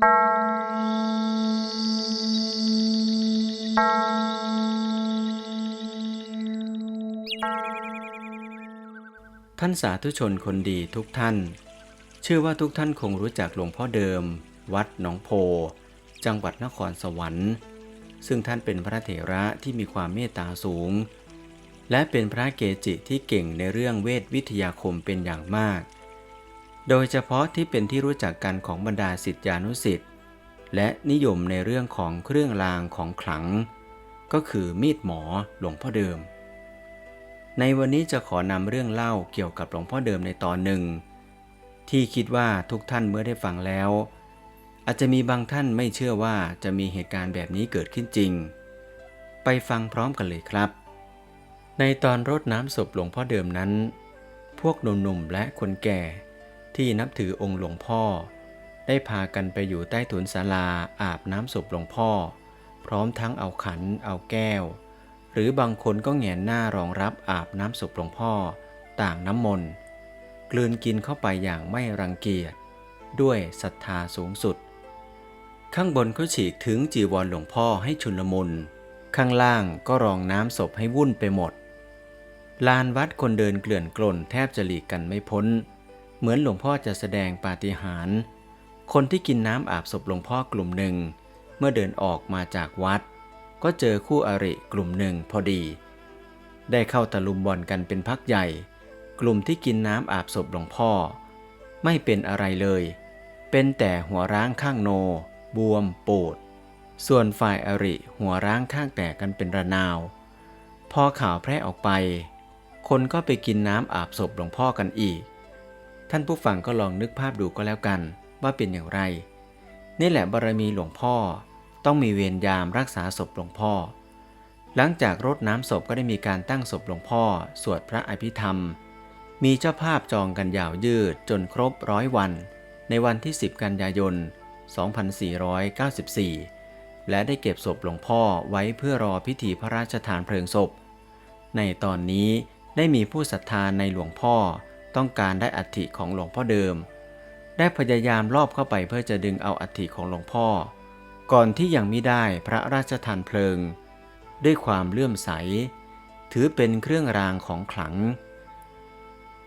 ท่านสาธุชนคนดีทุกท่าน เชื่อว่าทุกท่านคงรู้จักหลวงพ่อเดิม วัดหนองโพ จังหวัดนครสวรรค์ ซึ่งท่านเป็นพระเถระที่มีความเมตตาสูง และเป็นพระเกจิที่เก่งในเรื่องเวทวิทยาคมเป็นอย่างมาก โดยเฉพาะที่เป็นที่รู้จักกันของบรรดาสิทธิานุสิทธิ์และนิยมในเรื่องของเครื่องรางของขลัง ก็คือมีดหมอหลวงพ่อเดิม ในวันนี้จะขอนำเรื่องเล่าเกี่ยวกับหลวงพ่อเดิมในตอนหนึ่ง ที่คิดว่าทุกท่านเมื่อได้ฟังแล้ว อาจจะมีบางท่านไม่เชื่อว่าจะมีเหตุการณ์แบบนี้เกิดขึ้นจริง ไปฟังพร้อมกันเลยครับ ในตอนรดน้ำศพหลวงพ่อเดิมนั้น พวกหนุ่มๆและคนแก่ ที่นับถือองค์หลวงพ่อ ได้พากันไปอยู่ใต้ถุนศาลาอาบน้ำศพหลวงพ่อ พร้อมทั้งเอาขันเอาแก้ว หรือบางคนก็แหงนหน้ารองรับอาบน้ำศพหลวงพ่อ ต่างน้ำมนต์กลืนกินเข้าไปอย่างไม่รังเกียจ ด้วยศรัทธาสูงสุด ข้างบนก็ฉีกถึงจีวรหลวงพ่อให้ชุนลมุน ข้างล่างก็รองน้ำศพให้วุ่นไปหมด ลานวัดคนเดินเกลื่อนกล่นแทบจะหลีกกันไม่พ้น เหมือนหลวงพ่อจะแสดงปาฏิหาริย์คนที่กินน้ำอาบศพหลวงพ่อกลุ่มหนึ่ง เมื่อเดินออกมาจากวัด ก็เจอคู่อริกลุ่มหนึ่งพอดี ได้เข้าตะลุมบอลกันเป็นพักใหญ่ กลุ่มที่กินน้ำอาบศพหลวงพ่อ ไม่เป็นอะไรเลย เป็นแต่หัวร้างข้างโน บวมปูด ส่วนฝ่ายอริหัวร้างข้างแตกกันเป็นระนาว พอข่าวแพร่ออกไป คนก็ไปกินน้ำอาบศพหลวงพ่อกันอีก ท่านผู้ฟังก็ลองนึกภาพดูก็แล้วกันว่าเป็นอย่างไร นี่แหละบารมีหลวงพ่อต้องมีเวรยามรักษาศพหลวงพ่อ หลังจากรดน้ำศพก็ได้มีการตั้งศพหลวงพ่อ สวดพระอภิธรรม มีเจ้าภาพจองกันยาวยืดจนครบร้อยวัน ในวันที่ 10 กันยายน 2494 และได้เก็บศพหลวงพ่อไว้เพื่อรอพิธีพระราชทานเพลิงศพ ในตอนนี้ได้มีผู้ศรัทธาในหลวงพ่อ ต้องการได้อัฐิของหลวงพ่อเดิม ได้พยายามลอบเข้าไปเพื่อจะดึงเอาอัฐิของหลวงพ่อ ก่อนที่ยังไม่ได้พระราชทานเพลิง ด้วยความเลื่อมใส ถือเป็นเครื่องรางของขลัง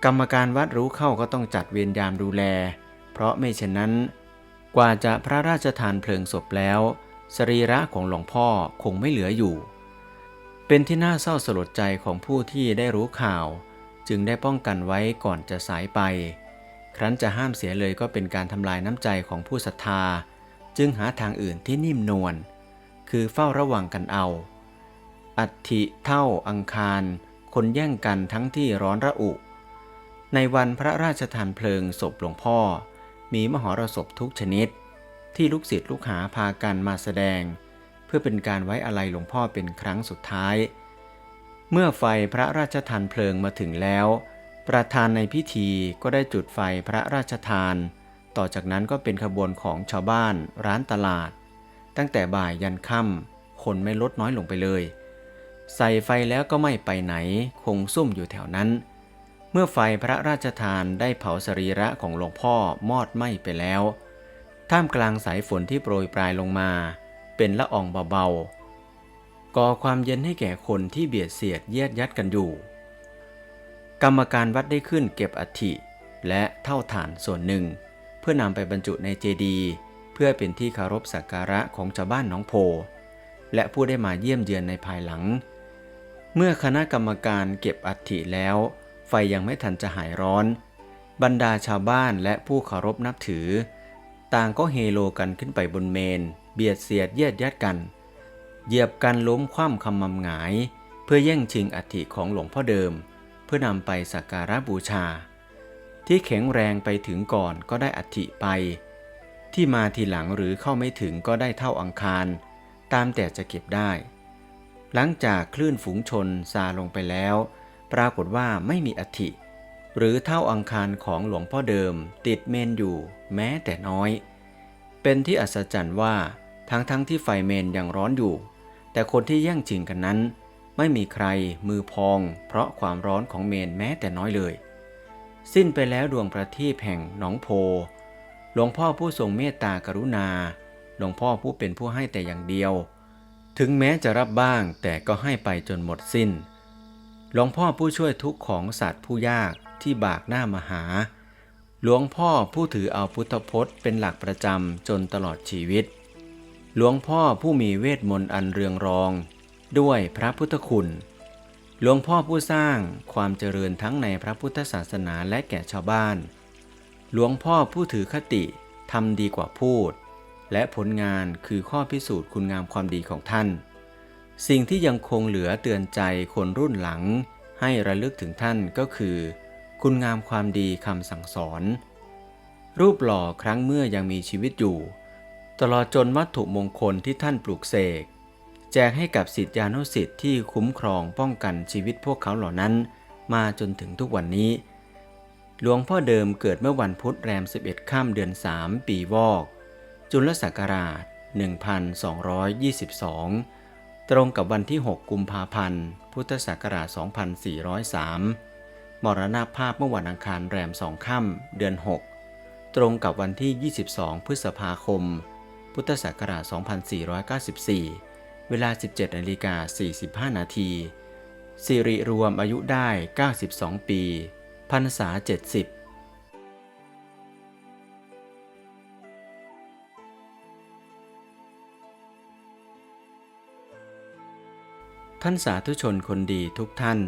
กรรมการวัดรู้เข้าก็ต้องจัดเวรยามดูแล เพราะไม่เช่นนั้น กว่าจะพระราชทานเพลิงศพแล้ว สรีระของหลวงพ่อคงไม่เหลืออยู่ เป็นที่น่าเศร้าสลดใจของผู้ที่ได้รู้ข่าว จึงได้ป้องกันไว้ก่อนจะสายไป ครั้นจะห้ามเสียเลยก็เป็นการทำลายน้ำใจของผู้ศรัทธา จึงหาทางอื่นที่นิ่มนวล คือเฝ้าระวังกันเอา อัฐิเท่าอังคาร คนแย่งกันทั้งที่ร้อนระอุ ในวันพระราชทานเพลิงศพหลวงพ่อ มีมหรสพทุกชนิด ที่ลูกศิษย์ลูกหาพากันมาแสดง เพื่อเป็นการไว้อาลัยหลวงพ่อเป็นครั้งสุดท้าย เมื่อไฟพระราชทานเพลิงมาถึงแล้ว ประธานในพิธีก็ได้จุดไฟพระราชทาน ต่อจากนั้นก็เป็นขบวนของชาวบ้าน ร้านตลาด ตั้งแต่บ่ายยันค่ำคนไม่ลดน้อยลงไปเลย ใส่ไฟแล้วก็ไม่ไปไหน คงซุ่มอยู่แถวนั้น เมื่อไฟพระราชทานได้เผาสรีระของหลวงพ่อมอดไหม้ไปแล้ว ท่ามกลางสายฝนที่โปรยปลายลงมา เป็นละอองเบาๆ ก่อความเย็นให้แก่คนที่เบียดเสียดเยียดยัดกันอยู่ กรรมการวัดได้ขึ้นเก็บอัฐิและเท่าฐานส่วนหนึ่ง เพื่อนำไปบรรจุในเจดีย์เพื่อเป็นที่คารพสักการะของชาวบ้านน้องโพ และผู้ได้มาเยี่ยมเยือนในภายหลัง เมื่อคณะกรรมการเก็บอัฐิแล้ว ไฟยังไม่ทันจะหายร้อน บรรดาชาวบ้านและผู้เคารพนับถือ ต่างก็เฮโลกันขึ้นไปบนเมน เบียดเสียดเยียดยัดกัน เหยียบกันล้มคว่ำคำมำหงาย เพื่อแย่งชิงอัฐิของหลวงพ่อเดิม เพื่อนำไปสักการะบูชา ที่แข็งแรงไปถึงก่อนก็ได้อัฐิไป ที่มาทีหลังหรือเข้าไม่ถึงก็ได้เท่าอังคาร ตามแต่จะเก็บได้ หลังจากคลื่นฝูงชนซาลงไปแล้ว ปรากฏว่าไม่มีอัฐิหรือเท่าอังคารของหลวงพ่อเดิม ติดเมนอยู่แม้แต่น้อย เป็นที่อัศจรรย์ว่าทั้งๆทที่ไฟเมนยังร้อนอยู่ แต่คนที่แย่งชิงกันนั้น ไม่มีใครมือพอง เพราะความร้อนของเมนแม้แต่น้อยเลย สิ้นไปแล้วดวงประทีปแห่งหนองโพ หลวงพ่อผู้ทรงเมตตากรุณา หลวงพ่อผู้เป็นผู้ให้แต่อย่างเดียว ถึงแม้จะรับบ้างแต่ก็ให้ไปจนหมดสิ้น หลวงพ่อผู้ช่วยทุกของสัตว์ผู้ยากที่บากหน้ามหา หลวงพ่อผู้ถือเอาพุทธพจน์เป็นหลักประจำจนตลอดชีวิต หลวงพ่อผู้มีเวทมนต์อันเรืองรอง ด้วยพระพุทธคุณ หลวงพ่อผู้สร้างความเจริญทั้งในพระพุทธศาสนาและแก่ชาวบ้าน หลวงพ่อผู้ถือคติทำดีกว่าพูด และผลงานคือข้อพิสูจน์คุณงามความดีของท่าน สิ่งที่ยังคงเหลือเตือนใจคนรุ่นหลัง ให้ระลึกถึงท่านก็คือ คุณงามความดีคำสั่งสอน รูปหล่อครั้งเมื่อยังมีชีวิตอยู่ ตลอดจนวัตถุมงคลที่ท่านปลูกเสก แจกให้กับสิทธิานุสิทธิ์ที่คุ้มครองป้องกันชีวิตพวกเขาเหล่านั้น มาจนถึงทุกวันนี้ หลวงพ่อเดิมเกิดเมื่อวันพุธแรม 11ข้ามเดือน 3 ปีวอก จุลศักราช 1222 ตรงกับวันที่ 6 กุมภาพันธ์ พุทธศักราช 2403 มรณภาพเมื่อวันอังคารแรม2ค่ำเดือน 6 ตรงกับวันที่ 22 พฤษภาคม พุทธศักราช 2494 เวลา 17นาฬิกา45 นาทีสิริรวมอายุได้ 92 ปี พรรษา 70ท่านสาธุชนคนดีทุกท่าน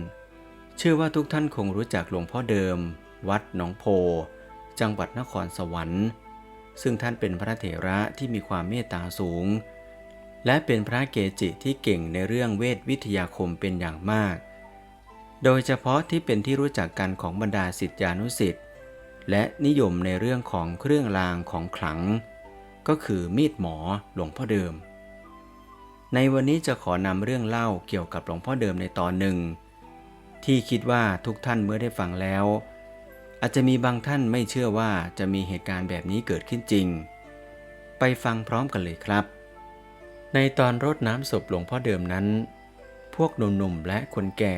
เชื่อว่าทุกท่านคงรู้จักหลวงพ่อเดิม วัดหนองโพ จังหวัดนครสวรรค์ ซึ่งท่านเป็นพระเถระที่มีความเมตตาสูง และเป็นพระเกจิที่เก่งในเรื่องเวทวิทยาคมเป็นอย่างมาก โดยเฉพาะที่เป็นที่รู้จักกันของบรรดาสิทธิานุสิทธิ์และนิยมในเรื่องของเครื่องรางของขลัง ก็คือมีดหมอหลวงพ่อเดิม ในวันนี้จะขอนำเรื่องเล่าเกี่ยวกับหลวงพ่อเดิมในตอนหนึ่ง ที่คิดว่าทุกท่านเมื่อได้ฟังแล้ว อาจจะมีบางท่านไม่เชื่อว่าจะมีเหตุการณ์แบบนี้เกิดขึ้นจริง ไปฟังพร้อมกันเลยครับ ในตอนรดน้ำศพหลวงพ่อเดิมนั้น พวกหนุ่มๆและคนแก่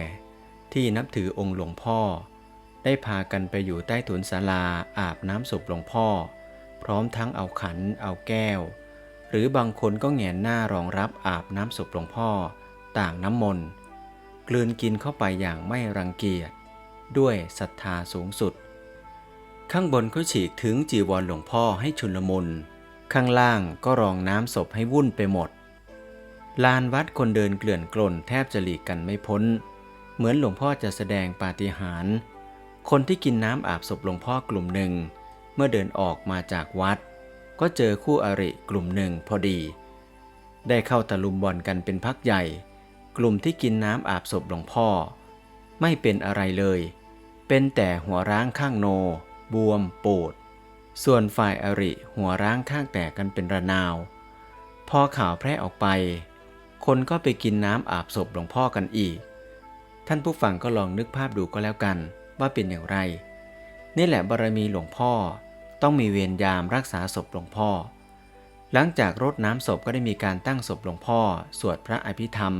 ที่นับถือองค์หลวงพ่อ ได้พากันไปอยู่ใต้ถุนศาลาอาบน้ำศพหลวงพ่อ พร้อมทั้งเอาขัน เอาแก้ว หรือบางคนก็แงนหน้ารองรับอาบน้ำศพหลวงพ่อ ต่างน้ำมนต์กลืนกินเข้าไปอย่างไม่รังเกียจด้วยศรัทธาสูงสุด ข้างบนก็ฉีกถึงจีวรหลวงพ่อให้ชุนลมุน ข้างล่างก็รองน้ำศพให้วุ่นไปหมด ลานวัดคนเดินเกลื่อนกล่นแทบจะหลีกกันไม่พ้น เหมือนหลวงพ่อจะแสดงปาฏิหาริย์ คนที่กินน้ำอาบศพหลวงพ่อกลุ่มหนึ่ง เมื่อเดินออกมาจากวัด ก็เจอคู่อริกลุ่มหนึ่งพอดี ได้เข้าตะลุมบอลกันเป็นพักใหญ่ กลุ่มที่กินน้ำอาบศพหลวงพ่อ ไม่เป็นอะไรเลย เป็นแต่หัวร้างข้างโน บวมปูด ส่วนฝ่ายอริหัวร้างข้างแตกกันเป็นระนาว พอข่าวแพร่ออกไป คนก็ไปกินน้ำอาบศพหลวงพ่อกันอีก ท่านผู้ฟังก็ลองนึกภาพดูก็แล้วกันว่าเป็นอย่างไร นี่แหละบารมีหลวงพ่อต้องมีเวรยามรักษาศพหลวงพ่อ หลังจากรดน้ำศพก็ได้มีการตั้งศพหลวงพ่อ สวดพระอภิธรรม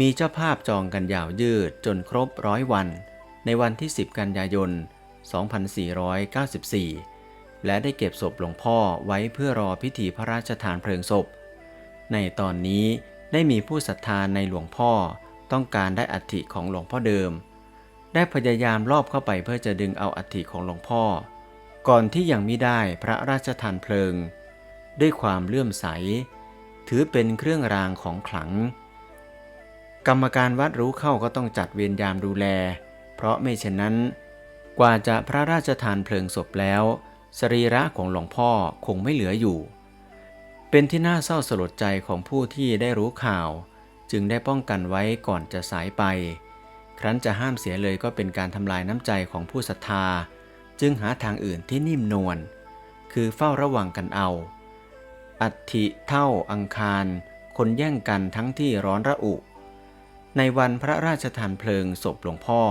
มีเจ้าภาพจองกันยาวยืดจนครบร้อยวัน ในวันที่ 10 กันยายน 2494 และได้เก็บศพหลวงพ่อไว้เพื่อรอพิธีพระราชทานเพลิงศพ ในตอนนี้ได้มีผู้ศรัทธาในหลวงพ่อต้องการได้อัฐิของหลวงพ่อเดิม ได้พยายามรอบเข้าไปเพื่อจะดึงเอาอัฐิของหลวงพ่อ ก่อนที่ยังไม่ได้พระราชทานเพลิง ด้วยความเลื่อมใส ถือเป็นเครื่องรางของขลัง กรรมการวัดรู้เข้าก็ต้องจัดเวรยามดูแล เพราะไม่เช่นนั้น กว่าจะพระราชทานเพลิงศพแล้ว สรีระของหลวงพ่อคงไม่เหลืออยู่ เป็นที่น่าเศร้าสลดใจของผู้ที่ได้รู้ข่าว จึงได้ป้องกันไว้ก่อนจะสายไป ครั้นจะห้ามเสียเลยก็เป็นการทำลายน้ำใจของผู้ศรัทธา จึงหาทางอื่นที่นิ่มนวลคือเฝ้าระวังกันเอา อัฐิเท่าอังคาร คนแย่งกันทั้งที่ร้อนระอุ ในวันพระราชทานเพลิงศพหลวงพ่อ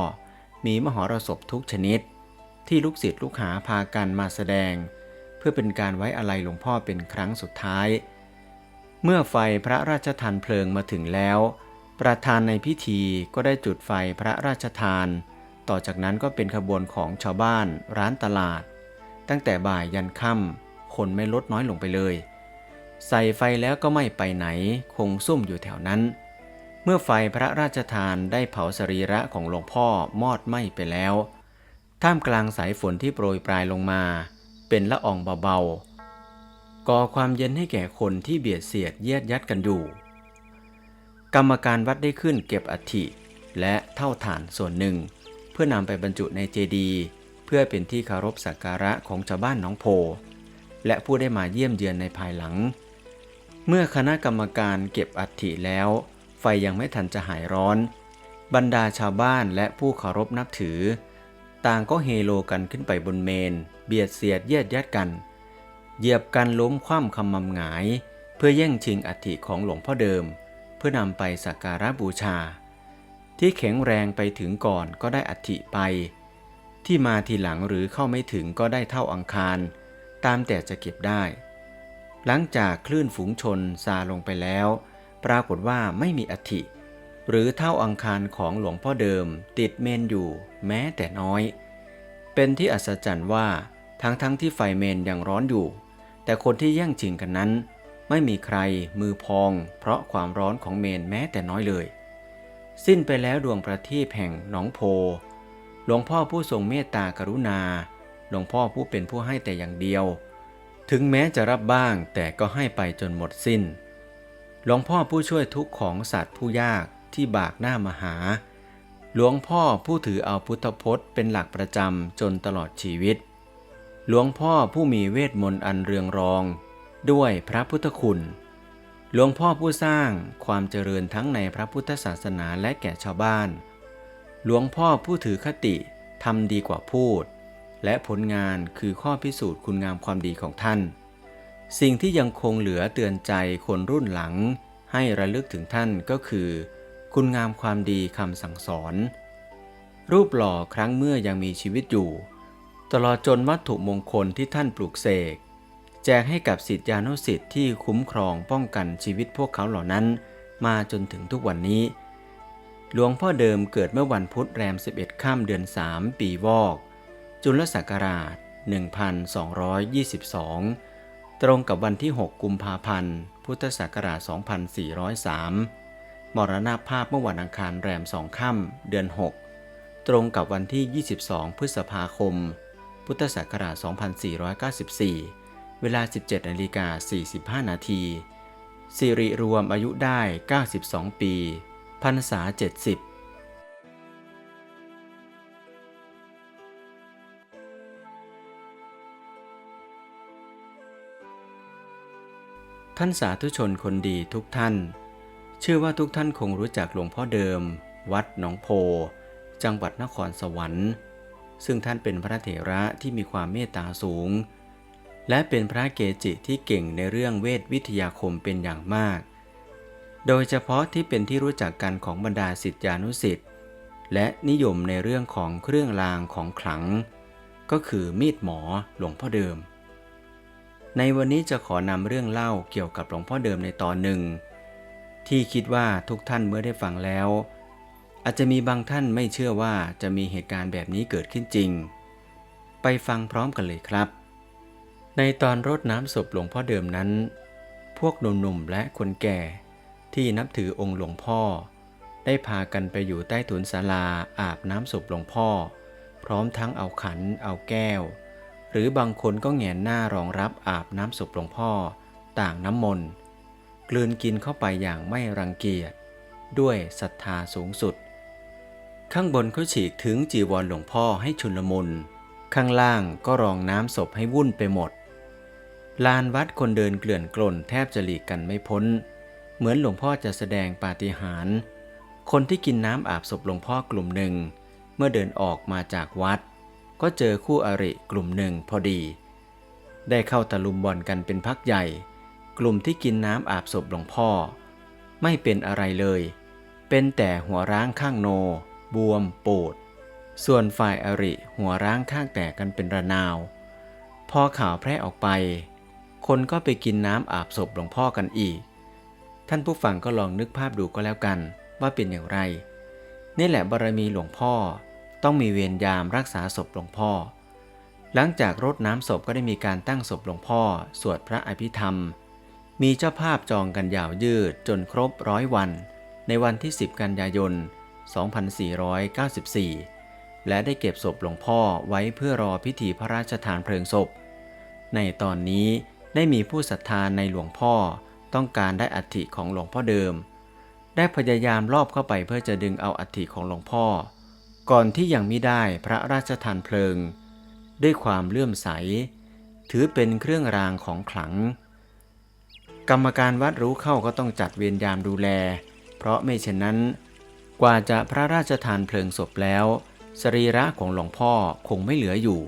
มีมหรสพทุกชนิด ที่ลูกศิษย์ลูกหาพากันมาแสดง เพื่อเป็นการไว้อาลัยหลวงพ่อเป็นครั้งสุดท้าย เมื่อไฟพระราชทานเพลิงมาถึงแล้ว ประธานในพิธีก็ได้จุดไฟพระราชทาน ต่อจากนั้นก็เป็นขบวนของชาวบ้าน ร้านตลาด ตั้งแต่บ่ายยันค่คนไม่ลดน้อยลงไปเลย ใส่ไฟแล้วก็ไม่ไปไหน คงซุ่มอยู่แถวนั้น เมื่อไฟพระราชทานได้เผาสรีระของหลวงพ่อมอดไหม้ไปแล้ว ท่ามกลางสายฝนที่โปรยปลายลงมา เป็นละอองเบาๆ ก่อความเย็นให้แก่คนที่เบียดเสียดเยียดยัดกันอยู่ กรรมการวัดได้ขึ้นเก็บอัฐิและเท่าฐานส่วนหนึ่ง เพื่อนำไปบรรจุในเจดีย์เพื่อเป็นที่เคารพสักการะของชาวบ้านหน้องโพ และผู้ได้มาเยี่ยมเยือนในภายหลัง เมื่อคณะกรรมการเก็บอัฐิแล้ว ไฟยังไม่ทันจะหายร้อน บรรดาชาวบ้านและผู้เคารพนับถือ ต่างก็เฮโลกันขึ้นไปบนเมน เบียดเสียดเยียดยัดกัน เหยียบกันล้มคว่ำคำมำหงาย เพื่อแย่งชิงอัฐิของหลวงพ่อเดิม เพื่อนำไปสักการะบูชา ที่แข็งแรงไปถึงก่อนก็ได้อัฐิไป ที่มาทีหลังหรือเข้าไม่ถึงก็ได้เท่าอังคาร ตามแต่จะเก็บได้ หลังจากคลื่นฝูงชนซาลงไปแล้ว ปรากฏว่าไม่มีอัฐิ หรือเท่าอังคารของหลวงพ่อเดิมติดเมนอยู่แม้แต่น้อย เป็นที่อัศจรรย์ว่าทั้งทั้งที่ไฟเมนยังร้อนอยู่ แต่คนที่แย่งชิงกันนั้น ไม่มีใครมือพอง เพราะความร้อนของเมนแม้แต่น้อยเลย สิ้นไปแล้วดวงประทีปแห่งหนองโพ หลวงพ่อผู้ทรงเมตตากรุณา หลวงพ่อผู้เป็นผู้ให้แต่อย่างเดียว ถึงแม้จะรับบ้างแต่ก็ให้ไปจนหมดสิ้น หลวงพ่อผู้ช่วยทุกของสัตว์ผู้ยากที่บากหน้ามหา หลวงพ่อผู้ถือเอาพุทธพจน์เป็นหลักประจำจนตลอดชีวิต หลวงพ่อผู้มีเวทมนต์อันเรืองรอง ด้วยพระพุทธคุณ หลวงพ่อผู้สร้างความเจริญทั้งในพระพุทธศาสนาและแก่ชาวบ้าน หลวงพ่อผู้ถือคติทำดีกว่าพูด และผลงานคือข้อพิสูจน์คุณงามความดีของท่าน สิ่งที่ยังคงเหลือเตือนใจคนรุ่นหลัง ให้ระลึกถึงท่านก็คือ คุณงามความดีคำสั่งสอน รูปหล่อครั้งเมื่อยังมีชีวิตอยู่ ตลอดจนวัตถุมงคลที่ท่านปลูกเสก แจกให้กับสิทธิานุสิทธิ์ที่คุ้มครองป้องกันชีวิตพวกเขาเหล่านั้น มาจนถึงทุกวันนี้ หลวงพ่อเดิมเกิดเมื่อวันพุธแรม 11ข้ามเดือน 3 ปีวอก จุลศักราช 1222 ตรงกับวันที่ 6 กุมภาพันธ์ พุทธศักราช 2403 มรณภาพเมื่อวันอังคารแรม2ค่ำเดือน 6 ตรงกับวันที่ 22 พฤษภาคม พุทธศักราช 2494 เวลา 17นาฬิกา45 นาทีสิริรวมอายุได้ 92 ปีพรรษา 70 ท่านสาธุชนคนดีทุกท่าน เชื่อว่าทุกท่านคงรู้จักหลวงพ่อเดิม วัดหนองโพ จังหวัดนครสวรรค์ ซึ่งท่านเป็นพระเถระที่มีความเมตตาสูง และเป็นพระเกจิที่เก่งในเรื่องเวทวิทยาคมเป็นอย่างมาก โดยเฉพาะที่เป็นที่รู้จักกันของบรรดาศิษยานุศิษย์และนิยมในเรื่องของเครื่องรางของขลัง ก็คือมีดหมอหลวงพ่อเดิม ในวันนี้จะขอนำเรื่องเล่าเกี่ยวกับหลวงพ่อเดิมในตอนหนึ่ง ที่คิดว่าทุกท่านเมื่อได้ฟังแล้ว อาจจะมีบางท่านไม่เชื่อว่าจะมีเหตุการณ์แบบนี้เกิดขึ้นจริง ไปฟังพร้อมกันเลยครับ ในตอนรดน้ำศพหลวงพ่อเดิมนั้น พวกหนุ่มๆและคนแก่ ที่นับถือองค์หลวงพ่อ ได้พากันไปอยู่ใต้ถุนศาลาอาบน้ำศพหลวงพ่อ พร้อมทั้งเอาขันเอาแก้ว หรือบางคนก็แงนหน้ารองรับอาบน้ำศพหลวงพ่อ ต่างน้ำมนต์กลืนกินเข้าไปอย่างไม่รังเกียจ ด้วยศรัทธาสูงสุด ข้างบนเขาฉีกถึงจีวรหลวงพ่อให้ชุนลมุน ข้างล่างก็รองน้ำศพให้วุ่นไปหมด ลานวัดคนเดินเกลื่อนกล่นแทบจะหลีกกันไม่พ้น เหมือนหลวงพ่อจะแสดงปาฏิหาริย์คนที่กินน้ำอาบศพหลวงพ่อกลุ่มหนึ่ง เมื่อเดินออกมาจากวัด ก็เจอคู่อริกลุ่มหนึ่งพอดี ได้เข้าตะลุมบอลกันเป็นพักใหญ่ กลุ่มที่กินน้ำอาบศพหลวงพ่อ ไม่เป็นอะไรเลย เป็นแต่หัวร้างข้างโน บวมปูด ส่วนฝ่ายอริหัวร้างข้างแตกกันเป็นระนาว พอข่าวแพร่ออกไป คนก็ไปกินน้ำอาบศพหลวงพ่อกันอีก ท่านผู้ฟังก็ลองนึกภาพดูก็แล้วกันว่าเป็นอย่างไร นี่แหละบารมีหลวงพ่อ ต้องมีเวรยามรักษาศพหลวงพ่อ หลังจากรดน้ำศพก็ได้มีการตั้งศพหลวงพ่อ สวดพระอภิธรรม มีเจ้าภาพจองกันยาวยืดจนครบร้อยวัน ในวันที่ 10 กันยายน 2494 และได้เก็บศพหลวงพ่อไว้เพื่อรอพิธีพระราชทานเพลิงศพ ในตอนนี้ได้มีผู้ศรัทธาในหลวงพ่อต้องการได้อัฐิของหลวงพ่อเดิม ได้พยายามลอบเข้าไปเพื่อจะดึงเอาอัฐิของหลวงพ่อ ก่อนที่ยังไม่ได้พระราชทานเพลิง ด้วยความเลื่อมใส ถือเป็นเครื่องรางของขลัง กรรมการวัดรู้เข้าก็ต้องจัดเวรยามดูแล เพราะไม่เช่นนั้น กว่าจะพระราชทานเพลิงศพแล้ว สรีระของหลวงพ่อคงไม่เหลืออยู่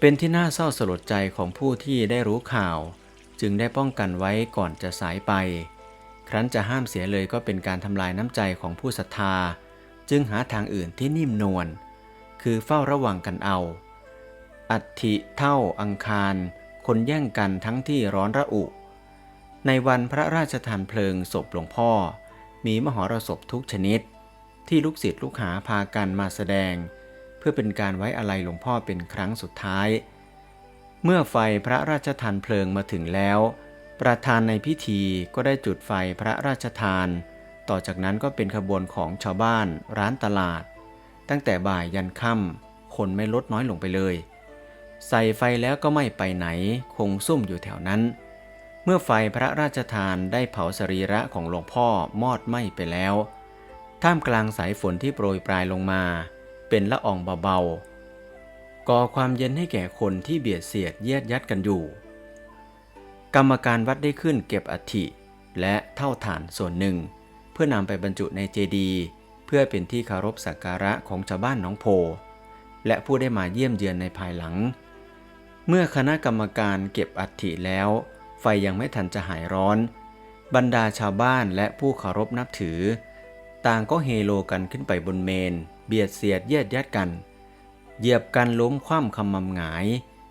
เป็นที่น่าเศร้าสลดใจของผู้ที่ได้รู้ข่าว จึงได้ป้องกันไว้ก่อนจะสายไป ครั้นจะห้ามเสียเลยก็เป็นการทำลายน้ำใจของผู้ศรัทธา จึงหาทางอื่นที่นิ่มนวลคือเฝ้าระวังกันเอา อัฐิเท่าอังคาร คนแย่งกันทั้งที่ร้อนระอุ ในวันพระราชทานเพลิงศพหลวงพ่อ มีมหรสพทุกชนิด ที่ลูกศิษย์ลูกหาพากันมาแสดง เพื่อเป็นการไว้อะไรหลวงพ่อเป็นครั้งสุดท้าย เมื่อไฟพระราชทานเพลิงมาถึงแล้ว ประธานในพิธีก็ได้จุดไฟพระราชทาน ต่อจากนั้นก็เป็นขบวนของชาวบ้านร้านตลาด ตั้งแต่บ่ายยันค่ำคนไม่ลดน้อยลงไปเลย ใส่ไฟแล้วก็ไม่ไปไหนคงซุ่มอยู่แถวนั้น เมื่อไฟพระราชทานได้เผาสรีระของหลวงพ่อมอดไหม้ไปแล้ว ท่ามกลางสายฝนที่โปรยปลายลงมา เป็นละอองเบาๆก่อความเย็นให้แก่คนที่เบียดเสียดเยียดยัดกันอยู่ กรรมการวัดได้ขึ้นเก็บอัฐิและเท่าฐานส่วนหนึ่ง พื่อนำไปบรรจุในเจดีย์เพื่อเป็นที่เคารพสักการะของชาวบ้านหนองโพ และผู้ได้มาเยี่ยมเยือนในภายหลัง เมื่อคณะกรรมการเก็บอัฐิแล้ว ไฟยังไม่ทันจะหายร้อน บรรดาชาวบ้านและผู้เคารพนับถือ ต่างก็เฮโลกันขึ้นไปบนเมน เบียดเสียดเยียดยัดกัน เหยียบกันล้มคว่ำคำมำหงาย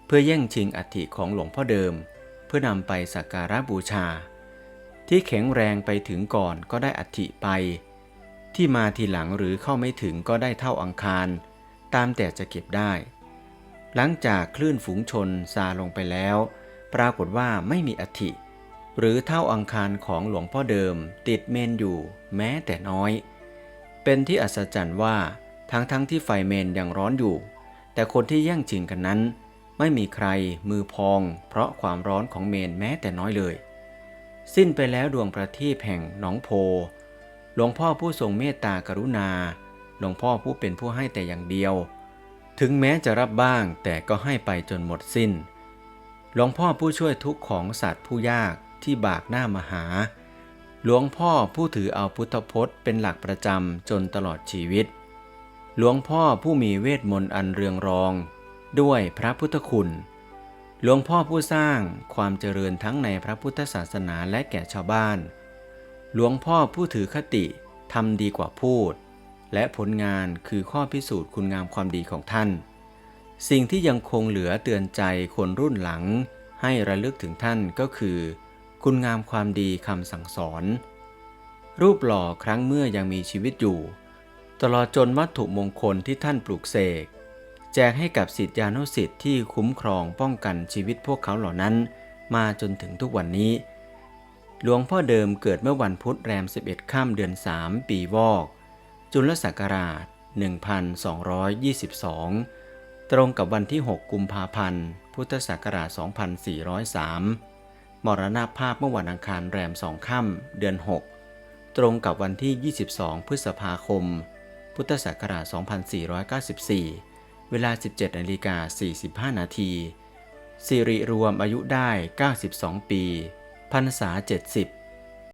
เพื่อแย่งชิงอัฐิของหลวงพ่อเดิม เพื่อนำไปสักการะบูชา ที่แข็งแรงไปถึงก่อนก็ได้อัฐิไป ที่มาทีหลังหรือเข้าไม่ถึงก็ได้เท่าอังคาร ตามแต่จะเก็บได้ หลังจากคลื่นฝูงชนซาลงไปแล้ว ปรากฏว่าไม่มีอัฐิ หรือเท่าอังคารของหลวงพ่อเดิม ติดเมนอยู่แม้แต่น้อย เป็นที่อัศจรรย์ว่าทั้งทั้งที่ไฟเมนยังร้อนอยู่ แต่คนที่แย่งชิงกันนั้น ไม่มีใครมือพอง เพราะความร้อนของเมนแม้แต่น้อยเลย สิ้นไปแล้วดวงประทีปแห่งหนองโพ หลวงพ่อผู้ทรงเมตตากรุณา หลวงพ่อผู้เป็นผู้ให้แต่อย่างเดียว ถึงแม้จะรับบ้างแต่ก็ให้ไปจนหมดสิ้น หลวงพ่อผู้ช่วยทุกข์ของสัตว์ผู้ยากที่บากหน้ามหา หลวงพ่อผู้ถือเอาพุทธพจน์เป็นหลักประจำจนตลอดชีวิต หลวงพ่อผู้มีเวทมนต์อันเรืองรอง ด้วยพระพุทธคุณ หลวงพ่อผู้สร้างความเจริญทั้งในพระพุทธศาสนาและแก่ชาวบ้าน หลวงพ่อผู้ถือคติทำดีกว่าพูด และผลงานคือข้อพิสูจน์คุณงามความดีของท่าน สิ่งที่ยังคงเหลือเตือนใจคนรุ่นหลัง ให้ระลึกถึงท่านก็คือ คุณงามความดีคำสั่งสอน รูปหล่อครั้งเมื่อยังมีชีวิตอยู่ ตลอดจนวัตถุมงคลที่ท่านปลูกเสก จกให้กับสิทธิานุสิทธิ์ที่คุ้มครองป้องกันชีวิตพวกเขาเหล่านั้น มาจนถึงทุกวันนี้ หลวงพ่อเดิมเกิดเมื่อวันพุธแรม 11ค่ำเดือน 3 ปีวอก จุลศักราช 1222 ตรงกับวันที่ 6 กุมภาพันธ์ พุทธศักราช 2403 มรณภาพเมื่อวันอังคารแรม2ค่ำเดือน 6 ตรงกับวันที่ 22 พฤษภาคม พุทธศักราช 2494 เวลา 17นาฬิกา45 นาทีสิริรวมอายุได้ 92 ปีพรรษา 70